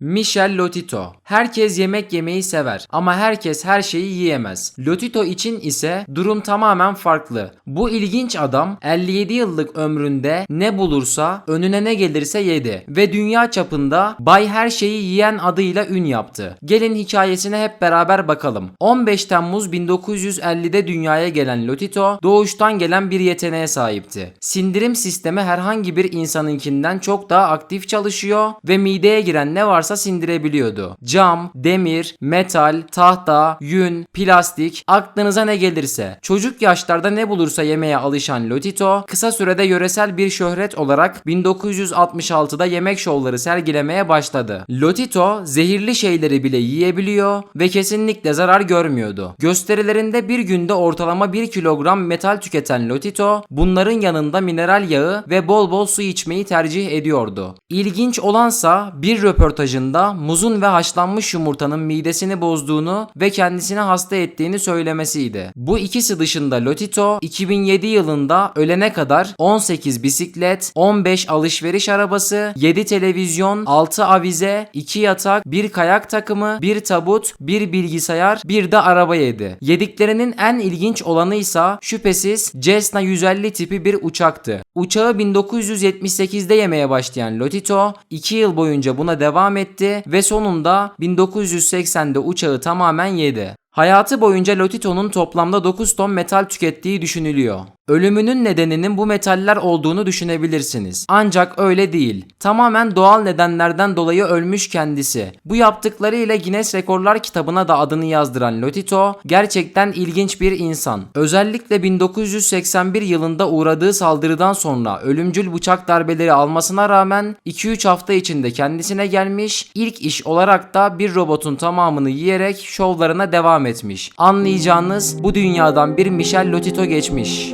Michel Lotito. Herkes yemek yemeyi sever ama herkes her şeyi yiyemez. Lotito için ise durum tamamen farklı. Bu ilginç adam 57 yıllık ömründe ne bulursa önüne ne gelirse yedi ve dünya çapında Bay Her Şeyi Yiyen adıyla ün yaptı. Gelin hikayesine hep beraber bakalım. 15 Temmuz 1950'de dünyaya gelen Lotito doğuştan gelen bir yeteneğe sahipti. Sindirim sistemi herhangi bir insanınkinden çok daha aktif çalışıyor ve mideye giren ne varsa sindirebiliyordu. Cam, demir, metal, tahta, yün, plastik, aklınıza ne gelirse. Çocuk yaşlarda ne bulursa yemeye alışan Lotito kısa sürede yöresel bir şöhret olarak 1966'da yemek şovları sergilemeye başladı. Lotito zehirli şeyleri bile yiyebiliyor ve kesinlikle zarar görmüyordu. Gösterilerinde bir günde ortalama 1 kilogram metal tüketen Lotito bunların yanında mineral yağı ve bol bol su içmeyi tercih ediyordu. İlginç olansa bir röportajında muzun ve haşlanmış yumurtanın midesini bozduğunu ve kendisini hasta ettiğini söylemesiydi. Bu ikisi dışında Lotito 2007 yılında ölene kadar 18 bisiklet, 15 alışveriş arabası, 7 televizyon, 6 avize, 2 yatak, 1 kayak takımı, 1 tabut, 1 bilgisayar, bir de araba yedi. Yediklerinin en ilginç olanı ise şüphesiz Cessna 150 tipi bir uçaktı. Uçağı 1978'de yemeye başlayan Lotito 2 yıl boyunca buna devam etti ve sonunda 1980'de uçağı tamamen yedi. Hayatı boyunca Lotito'nun toplamda 9 ton metal tükettiği düşünülüyor. Ölümünün nedeninin bu metaller olduğunu düşünebilirsiniz. Ancak öyle değil. Tamamen doğal nedenlerden dolayı ölmüş kendisi. Bu yaptıklarıyla Guinness Rekorlar kitabına da adını yazdıran Lotito gerçekten ilginç bir insan. Özellikle 1981 yılında uğradığı saldırıdan sonra ölümcül bıçak darbeleri almasına rağmen 2-3 hafta içinde kendisine gelmiş, ilk iş olarak da bir robotun tamamını yiyerek şovlarına devam etmiş. Anlayacağınız bu dünyadan bir Michel Lotito geçmiş.